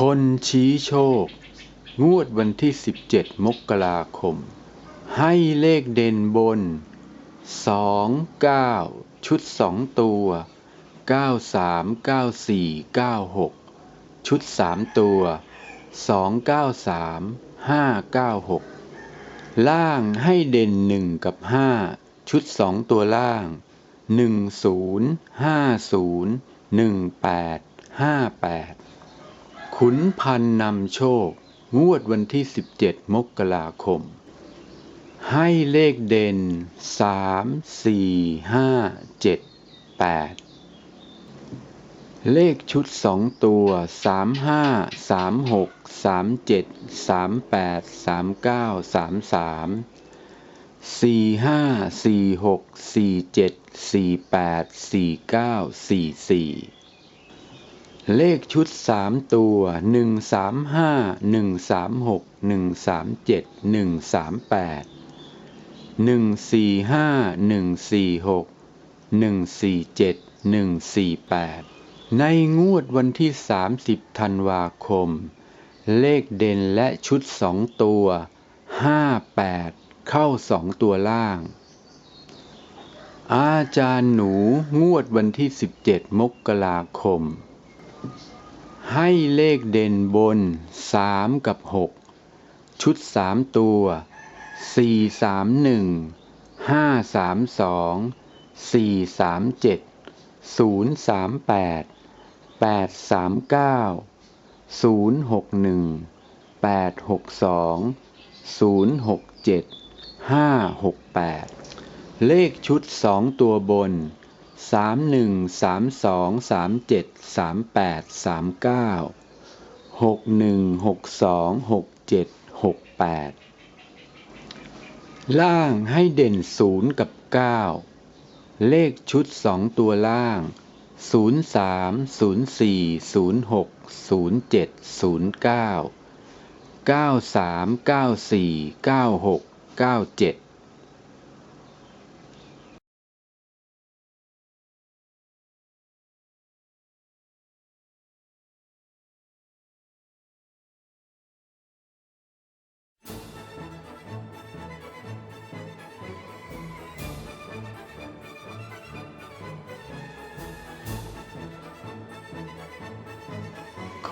คนชี้โชค งวดวันที่ 17 มกราคม ให้เลขเด่นบน 2 9 ชุด 2 ตัว 9 3 9 4 9 6 ชุด 3 ตัว 2 9 3 5 9 6 ล่างให้เด่น 1 กับ 5 ชุด 2 ตัวล่าง 1 0 5 0 1 8 5 8 ขุนพันนำโชค งวดวันที่ 17 มกราคม ให้เลขเด่น 3 4 5 7 8 เลขชุด 2 ตัว 3 5 3 6 3 7 3 8 3 9 3 3 4 5 4 6 4 7 4 8 4 9 4 4 เลขชุด3ตัว1 3 5 1 3 6 1 3 7 1 3 8 1 4 5 1 4 6 1 4 7 1 4 8ในงวดวันที่30ธันวาคม เลขเด่นและชุด2ตัว5 8เข้า2ตัวล่าง อาจารย์หนูงวดวันที่17มกราคม ให้เลขเด่นบน 3 กับ 6 ชุด 3 ตัว 4 3 1 5 3 2 4 3 7 0 3 8 8 3 9 0 6 1 8 6 2 0 6 7 5 6 8 เลขชุด 2 ตัวบน สามหนึ่งสามสองสามเจ็ดสามแปดสามเก้าหกหนึ่งหกสองหกเจ็ดหกแปดล่างให้เด่นศูนย์กับเก้าเลขชุดสองตัวล่างศูนย์สามศูนย์สี่ศูนย์หกศูนย์เจ็ดศูนย์เก้าเก้าสามเก้าสี่เก้าหกเก้าเจ็ด